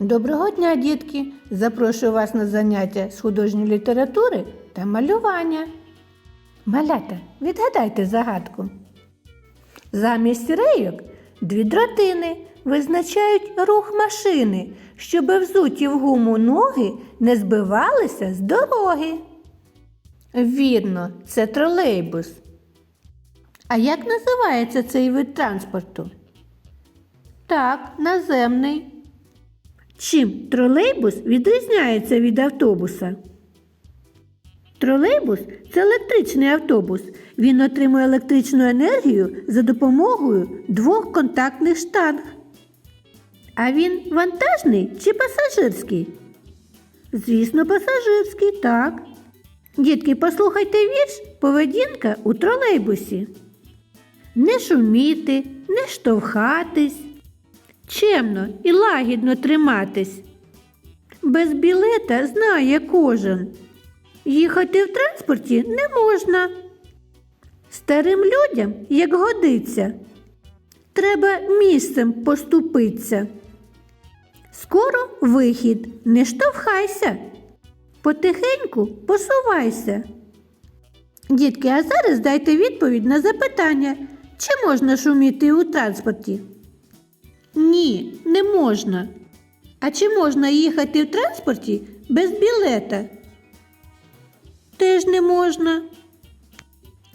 Доброго дня, дітки! Запрошую вас на заняття з художньої літератури та малювання. Малята, відгадайте загадку. Замість рейок дві дротини визначають рух машини, щоб взуті в гуму ноги не збивалися з дороги. Вірно, це тролейбус. А як називається цей вид транспорту? Так, наземний. Чим тролейбус відрізняється від автобуса? Тролейбус це електричний автобус. Він отримує електричну енергію за допомогою двох контактних штанг. А він вантажний чи пасажирський? Звісно, пасажирський, так. Дітки, послухайте вірш Поведінка у тролейбусі. Не шуміти, не штовхатись, чемно і лагідно триматись. Без білета знає кожен. Їхати в транспорті не можна. Старим людям, як годиться, треба місцем поступитися. Скоро вихід, не штовхайся, потихеньку посувайся. Дітки, а зараз дайте відповідь на запитання, чи можна шуміти у транспорті? Ні, не можна. А чи можна їхати в транспорті без білета? Теж не можна.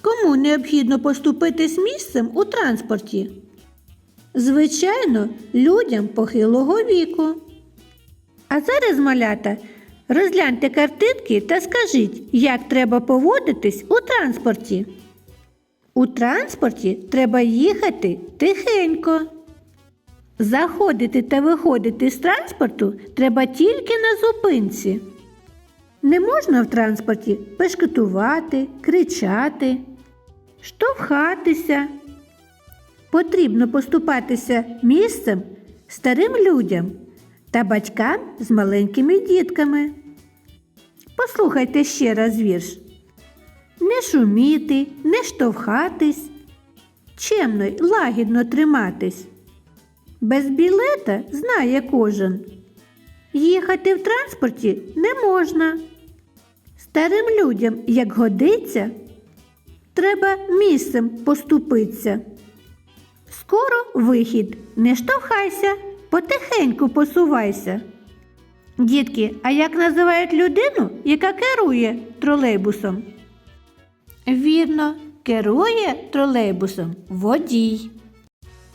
Кому необхідно поступитись місцем у транспорті? Звичайно, людям похилого віку. А зараз, малята, розгляньте картинки та скажіть, як треба поводитись у транспорті. У транспорті треба їхати тихенько. Заходити та виходити з транспорту треба тільки на зупинці. Не можна в транспорті пешкетувати, кричати, штовхатися. Потрібно поступатися місцем старим людям та батькам з маленькими дітками. Послухайте ще раз вірш. Не шуміти, не штовхатись, чемно й лагідно триматись. Без білета знає кожен. Їхати в транспорті не можна. Старим людям, як годиться, треба місцем поступитися. Скоро вихід, не штовхайся, потихеньку посувайся. Дітки, а як називають людину, яка керує тролейбусом? Вірно, керує тролейбусом водій.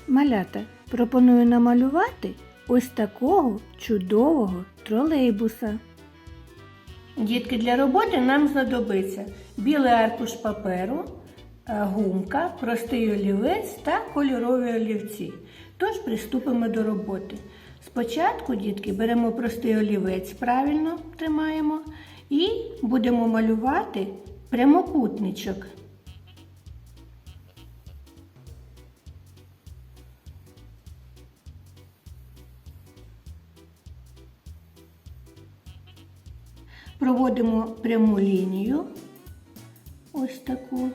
Малята, пропоную намалювати ось такого чудового тролейбуса. Дітки, для роботи нам знадобиться білий аркуш паперу, е, гумка, простий олівець та кольорові олівці. Тож приступимо до роботи. Спочатку, дітки, беремо простий олівець, правильно тримаємо, і будемо малювати прямокутничок. Проводимо пряму лінію, ось таку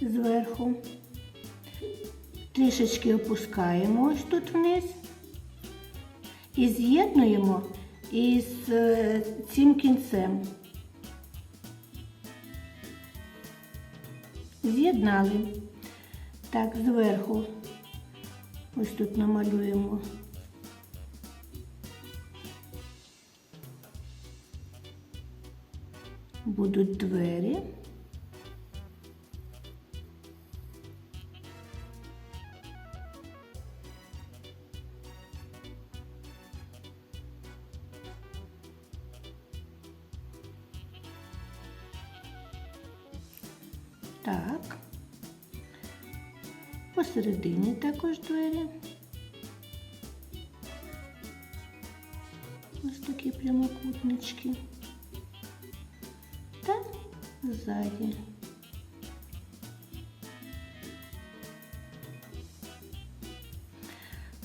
зверху. Трішечки опускаємо ось тут вниз і з'єднуємо із е, цим кінцем. З'єднали. Так, зверху ось тут намалюємо. Будуть двері. Так. Посередині також двері. Ось такі прямокутнички. Ззаді.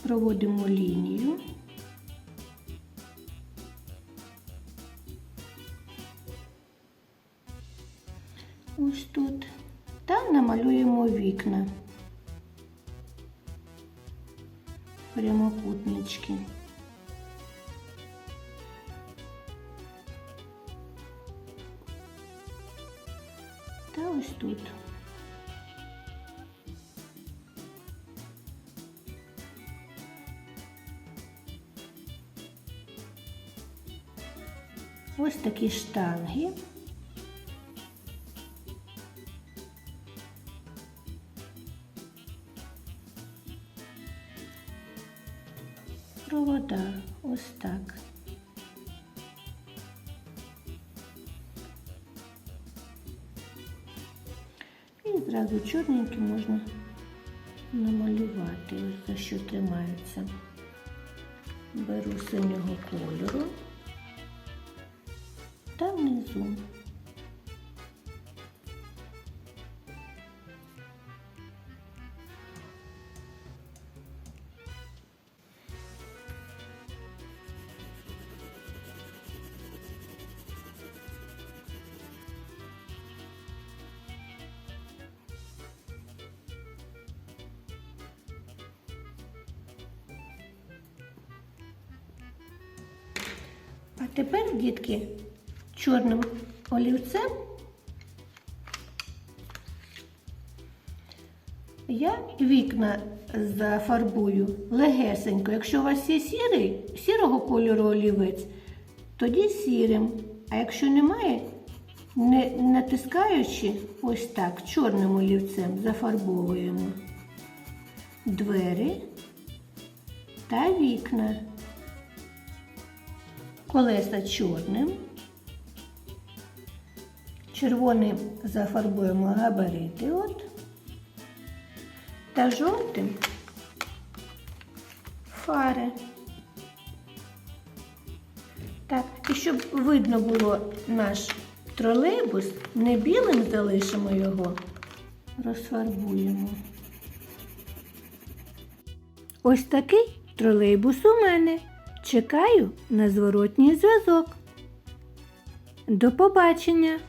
Проводимо лінію. Ось тут. Та намалюємо вікна. прямокутнички. Та ось тут. Ось такі штанги. І зразу чорненькі можна намалювати, за що тримаються. Беру синього кольору та внизу. А тепер, дітки, чорним олівцем я вікна зафарбую легесенько. Якщо у вас є сірий, сірого кольору олівець, тоді сірим. А якщо немає, не натискаючи ось так чорним олівцем зафарбовуємо двері та вікна колеса чорним, червоним зафарбуємо габарити от, та жовтим фари. Так, і щоб видно було наш тролейбус, не білим залишимо його, розфарбуємо. Ось такий тролейбус у мене. Чекаю на зворотній зв'язок. До побачення!